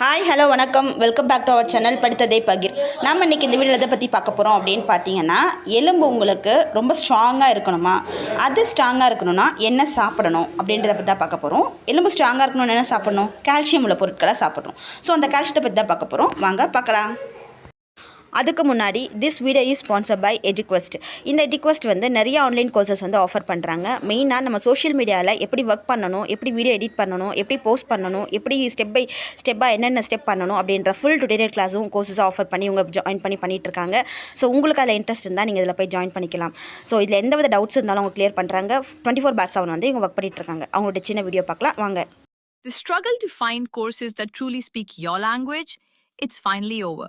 Hi hello வணக்கம். Welcome back to our channel படித்ததே பகிர். நாம் இன்றைக்கி இந்த வீடியோ எதை பற்றி பார்க்க போகிறோம் அப்படின்னு பார்த்தீங்கன்னா எலும்பு உங்களுக்கு ரொம்ப ஸ்ட்ராங்காக இருக்கணுமா? அது ஸ்ட்ராங்காக இருக்கணும்னா என்ன சாப்பிடணும் அப்படின்றத பற்றி தான் பார்க்க போகிறோம் எலும்பு ஸ்ட்ராங்காக இருக்கணும்னு என்ன சாப்பிடணும்? கால்சியம் உள்ள பொருட்களை சாப்பிட்றோம் ஸோ அந்த கால்சியத்தை பற்றி தான் பார்க்க போகிறோம் வாங்க பார்க்கலாம். அதுக்கு முன்னாடி this video is sponsor by Eduquest இந்த எஜுக்வெஸ்ட் வந்து நிறைய ஆன்லைன் கோர்சஸ் வந்து ஆஃபர் பண்ணுறாங்க மெயினாக நம்ம சோஷியல் மீடியாவில் எப்படி ஒர்க் பண்ணணும் எப்படி வீடியோ எடிட் பண்ணணும் எப்படி போஸ்ட் பண்ணணும் எப்படி ஸ்டெப் பை ஸ்டெப்பாக என்னென்ன ஸ்டெப் பண்ணணும் அப்படின்ற ஃபுல் டுடோரியல் கிளாஸும் கோர்சஸ் ஆஃபர் பண்ணி உங்கள் ஜாயின் பண்ணி பண்ணிட்டு இருக்காங்க ஸோ உங்களுக்கு அதில் இன்ட்ரெஸ்ட் இருந்தால் நீங்கள் இதில் போய் ஜாயின் பண்ணிக்கலாம். ஸோ இதில் எந்த வித டவுட்ஸ் இருந்தாலும் அவங்க கிளியர் பண்ணுறாங்க டுவெண்ட்டி ஃபோர் பார் செவன் வந்து இவங்க ஒர்க் பண்ணிட்டு இருக்காங்க அவங்களோட சின்ன வீடியோ பார்க்கலாம். வாங்க. The struggle to find courses that truly speak your language, it's finally over.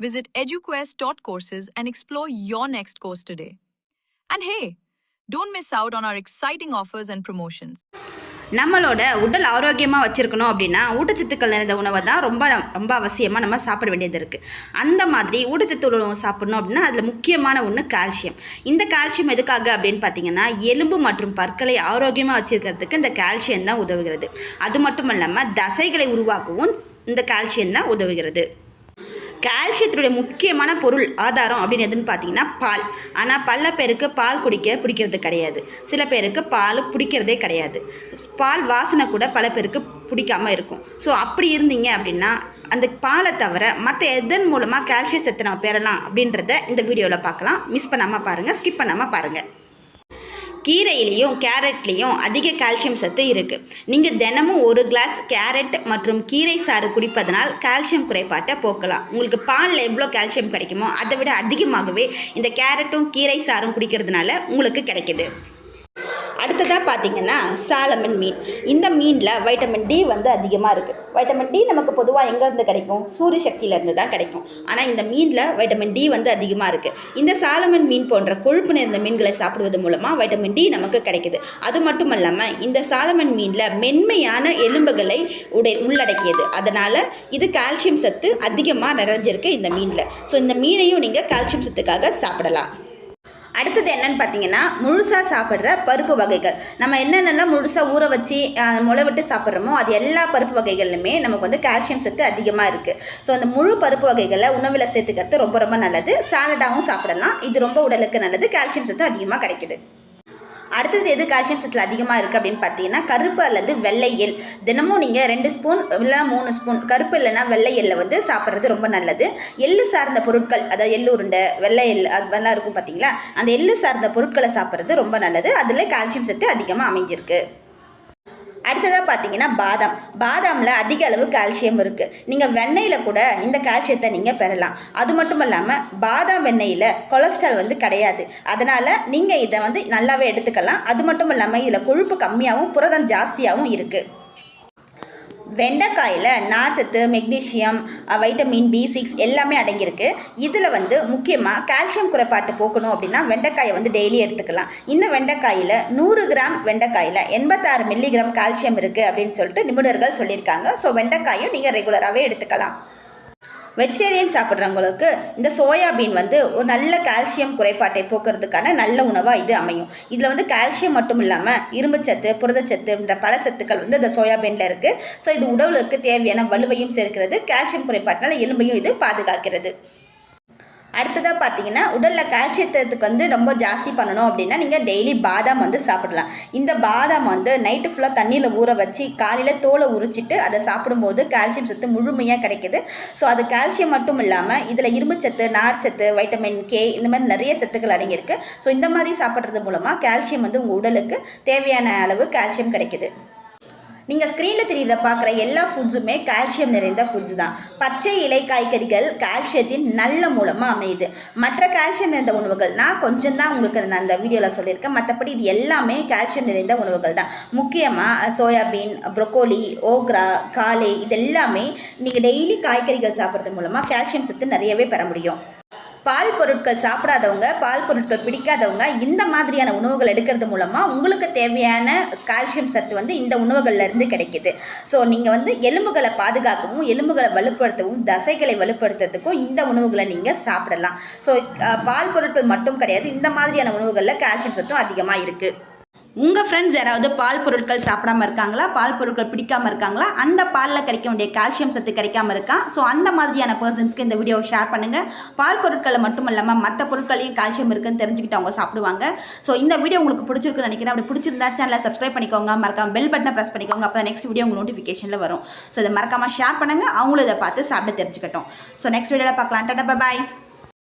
Visit eduquest.courses and explore your next course today. And hey, don't miss out on our exciting offers and promotions. நம்மளோட உடல் ஆரோக்கியமாக வச்சுருக்கணும் அப்படின்னா ஊட்டச்சத்துக்கள் நிறைந்த உணவை தான் ரொம்ப ரொம்ப அவசியமாக நம்ம சாப்பிட வேண்டியது இருக்குது அந்த மாதிரி ஊட்டச்சத்து உணவு சாப்பிடணும் அப்படின்னா அதில் முக்கியமான ஒன்று கால்சியம் இந்த கால்சியம் எதுக்காக அப்படின்னு பார்த்தீங்கன்னா எலும்பு மற்றும் பற்களை ஆரோக்கியமாக வச்சுருக்கிறதுக்கு இந்த கால்சியம் தான் உதவுகிறது அது மட்டும் இல்லாமல் தசைகளை உருவாக்கவும் இந்த கால்சியம் தான் உதவுகிறது கால்சியத்தினுடைய முக்கியமான பொருள் ஆதாரம் அப்படின்னு எதுன்னு பார்த்தீங்கன்னா பால். ஆனால் பல பேருக்கு பால் குடிக்க பிடிக்கிறது கிடையாது. சில பேருக்கு பால் பிடிக்கிறதே கிடையாது. பால் வாசனை கூட பல பேருக்கு பிடிக்காமல் இருக்கும். ஸோ அப்படி இருந்தீங்க அப்படின்னா அந்த பாலை தவிர மற்ற எதன் மூலமாக கால்சியம் சத்து நம்ம பெறலாம் அப்படின்றத இந்த வீடியோவில் பார்க்கலாம். மிஸ் பண்ணாமல் பாருங்கள் ஸ்கிப் பண்ணாமல் பாருங்கள் கீரையிலையும் கேரட்லேயும் அதிக கால்சியம் சத்து இருக்குது நீங்கள் தினமும் ஒரு கிளாஸ் கேரட் மற்றும் கீரை சாறு குடிப்பதனால் கால்சியம் குறைபாட்டை போக்கலாம். உங்களுக்கு பாலில் எவ்வளோ கால்சியம் கிடைக்குமோ அதை விட அதிகமாகவே இந்த கேரட்டும் கீரை சாறும் குடிக்கிறதுனால உங்களுக்கு கிடைக்கிது. அடுத்ததாக பார்த்தீங்கன்னா சாலமன் மீன். இந்த மீனில் வைட்டமின் டி வந்து அதிகமாக இருக்குது வைட்டமின் டி நமக்கு பொதுவாக எங்கேருந்து கிடைக்கும்? சூரிய சக்தியிலேருந்து தான் கிடைக்கும். ஆனால் இந்த மீனில் வைட்டமின் டி வந்து அதிகமாக இருக்குது இந்த சாலமன் மீன் போன்ற கொழுப்பு நிறைந்த மீன்களை சாப்பிடுவது மூலமாக வைட்டமின் டி நமக்கு கிடைக்குது. அது மட்டும் இல்லாமல் இந்த சாலமன் மீனில் மென்மையான எலும்புகளை உடை உள்ளடக்கியது. அதனால் இது கால்சியம் சத்து அதிகமாக நிறைஞ்சிருக்கு இந்த மீனில். ஸோ இந்த மீனையும் நீங்கள் கால்சியம் சத்துக்காக சாப்பிடலாம். அடுத்தது என்னன்னு பார்த்தீங்கன்னா முழுசாக சாப்பிட்ற பருப்பு வகைகள். நம்ம என்னென்னலாம் முழுசாக ஊற வச்சு முளை விட்டு சாப்பிட்றோமோ அது எல்லா பருப்பு வகைகள்லையுமே நமக்கு வந்து கால்சியம் சத்து அதிகமாக இருக்குது ஸோ அந்த முழு பருப்பு வகைகளை உணவில் சேர்த்துக்கிறது ரொம்ப ரொம்ப நல்லது. சாலடாகவும் சாப்பிடலாம். இது ரொம்ப உடலுக்கு நல்லது. கால்சியம் சத்து அதிகமாக கிடைக்குது. அடுத்தது எது கால்சியம் சத்தில் அதிகமாக இருக்குது அப்படின்னு பார்த்தீங்கன்னா கருப்பு அல்லது வெள்ளை எல் தினமும் நீங்கள் ரெண்டு ஸ்பூன் இல்லைனா மூணு ஸ்பூன் கருப்பு இல்லைனா வெள்ளை எள்ளை வந்து சாப்பிட்றது ரொம்ப நல்லது. எள்ளு சார்ந்த பொருட்கள் அதாவது எள்ளு உருண்டை வெள்ளை எள் அது மாதிரிலாம் இருக்கும் பார்த்தீங்களா? அந்த எள்ளு சார்ந்த பொருட்களை சாப்பிட்றது ரொம்ப நல்லது. அதில் கால்சியம் சத்து அதிகமாக அமைஞ்சிருக்கு. அடுத்ததாக பார்த்தீங்கன்னா பாதாம். பாதாமில் அதிக அளவு கால்சியம் இருக்குது நீங்கள் வெண்ணெயில் கூட இந்த கால்சியத்தை நீங்கள் பெறலாம். அது மட்டும் இல்லாமல் பாதாம் வெண்ணெயில் கொலஸ்ட்ரால் வந்து கிடையாது. அதனால் நீங்கள் இதை வந்து நல்லாவே எடுத்துக்கலாம். அது மட்டும் இல்லாமல் இதில் கொழுப்பு கம்மியாகவும் புரதம் ஜாஸ்தியாகவும் இருக்குது வெண்டைக்காயில் நார்ச்சத்து மெக்னீஷியம் வைட்டமின் பி சிக்ஸ் எல்லாமே அடங்கியிருக்கு. இதில் வந்து முக்கியமாக கால்சியம் குறைபாட்டு போக்கணும் அப்படின்னா வெண்டைக்காயை வந்து டெய்லி எடுத்துக்கலாம். இந்த வெண்டைக்காயில் நூறு கிராம் வெண்டைக்காயில் எண்பத்தாறு மில்லிகிராம் கால்சியம் இருக்குது அப்படின்னு சொல்லிட்டு நிபுணர்கள் சொல்லியிருக்காங்க. ஸோ வெண்டைக்காயும் நீங்கள் ரெகுலராகவே எடுத்துக்கலாம். வெஜிடேரியன் சாப்பிட்றவங்களுக்கு இந்த சோயாபீன் வந்து ஒரு நல்ல கால்சியம் குறைபாட்டை போக்குறதுக்கான நல்ல உணவாக இது அமையும். இதில் வந்து கால்சியம் மட்டும் இல்லாமல் இரும்புச்சத்து புரதச்சத்துன்ற பல சத்துக்கள் வந்து இந்த சோயாபீனில் இருக்குது ஸோ இது உடலுக்கு தேவையான வலுவையும் சேர்க்கிறது. கால்சியம் குறைபாட்டினால எலும்பையும் இது பாதுகாக்கிறது. அடுத்ததாக பார்த்தீங்கன்னா உடலில் கால்சியத்துக்கு வந்து ரொம்ப ஜாஸ்தி பண்ணணும் அப்படின்னா நீங்கள் டெய்லி பாதாம் வந்து சாப்பிடலாம். இந்த பாதாம் வந்து நைட்டு ஃபுல்லாக தண்ணியில் ஊற வச்சு காலையில் தோலை உரிச்சிட்டு அதை சாப்பிடும்போது கால்சியம் சத்து முழுமையாக கிடைக்குது. ஸோ அது கால்சியம் மட்டும் இல்லாமல் இதில் இரும்பு சத்து நார்ச்சத்து வைட்டமின் கே இந்த மாதிரி நிறைய சத்துக்கள் அடங்கியிருக்கு. ஸோ இந்த மாதிரி சாப்பிட்றது மூலமாக கால்சியம் வந்து உங்கள் உடலுக்கு தேவையான அளவு கால்சியம் கிடைக்குது. நீங்கள் ஸ்க்ரீனில் தெரியுற பார்க்குற எல்லா ஃபுட்ஸுமே கால்சியம் நிறைந்த ஃபுட்ஸ் தான். பச்சை இலை காய்கறிகள் கால்சியத்தின் நல்ல மூலமாக அமையுது. மற்ற கால்சியம் நிறைந்த உணவுகள் நான் கொஞ்சம் தான் உங்களுக்கு நான் அந்த வீடியோவில் சொல்லியிருக்கேன். மற்றபடி இது எல்லாமே கால்சியம் நிறைந்த உணவுகள் தான். முக்கியமாக சோயாபீன் ப்ரொக்கோலி ஓக்ரா காலை இது எல்லாமே நீங்கள் டெய்லி காய்கறிகள் சாப்பிட்றது மூலமாக கால்சியம் சத்து நிறையவே பெற முடியும். பால் பொருட்கள் சாப்பிடாதவங்க பால் பொருட்கள் பிடிக்காதவங்க இந்த மாதிரியான உணவுகள் எடுக்கிறது மூலமாக உங்களுக்கு தேவையான கால்சியம் சத்து வந்து இந்த உணவுகள்லேருந்து கிடைக்குது. ஸோ நீங்கள் வந்து எலும்புகளை பாதுகாக்கவும் எலும்புகளை வலுப்படுத்தவும் தசைகளை வலுப்படுத்துறதுக்கும் இந்த உணவுகளை நீங்கள் சாப்பிடலாம். ஸோ பால் பொருட்கள் மட்டும் கிடையாது இந்த மாதிரியான உணவுகளில் கால்சியம் சத்தும் அதிகமாக இருக்குது உங்கள் ஃப்ரெண்ட்ஸ் யாராவது பால் பொருட்கள் சாப்பிடாம இருக்காங்களா? பால் பொருட்கள் பிடிக்காம இருக்காங்களா? அந்த பாலில் கிடைக்க வேண்டிய கால்சியம் சத்து கிடைக்காம இருக்கா? ஸோ அந்த மாதிரியான பர்சன்ஸ்க்கு இந்த வீடியோவை ஷேர் பண்ணுங்கள் பால் பொருட்களை மட்டும் இல்லாமல் மற்ற பொருட்களையும் கால்சியம் இருக்குன்னு தெரிஞ்சுக்கிட்டு அவங்க சாப்பிடுவாங்க. ஸோ இந்த வீடியோ உங்களுக்கு பிடிச்சிருக்குன்னு நினைக்கிறேன். அப்படி பிடிச்சிருந்தா சேனலை சப்ஸ்கிரைப் பண்ணிக்கோங்க. மறக்காம பெல் பட்டனை ப்ரெஸ் பண்ணிக்கோங்க. அப்போ நெக்ஸ்ட் வீடியோ உங்களுக்கு நோட்டிஃபிகேஷனில் வரும். ஸோ இதை மறக்காமல் ஷேர் பண்ணுங்கள் அவங்களும் இதை பார்த்து சாப்பிட்டு தெரிஞ்சுக்கட்டும். ஸோ நெக்ஸ்ட் வீடியோவில் பார்க்கலாம். டாட்டா பாய்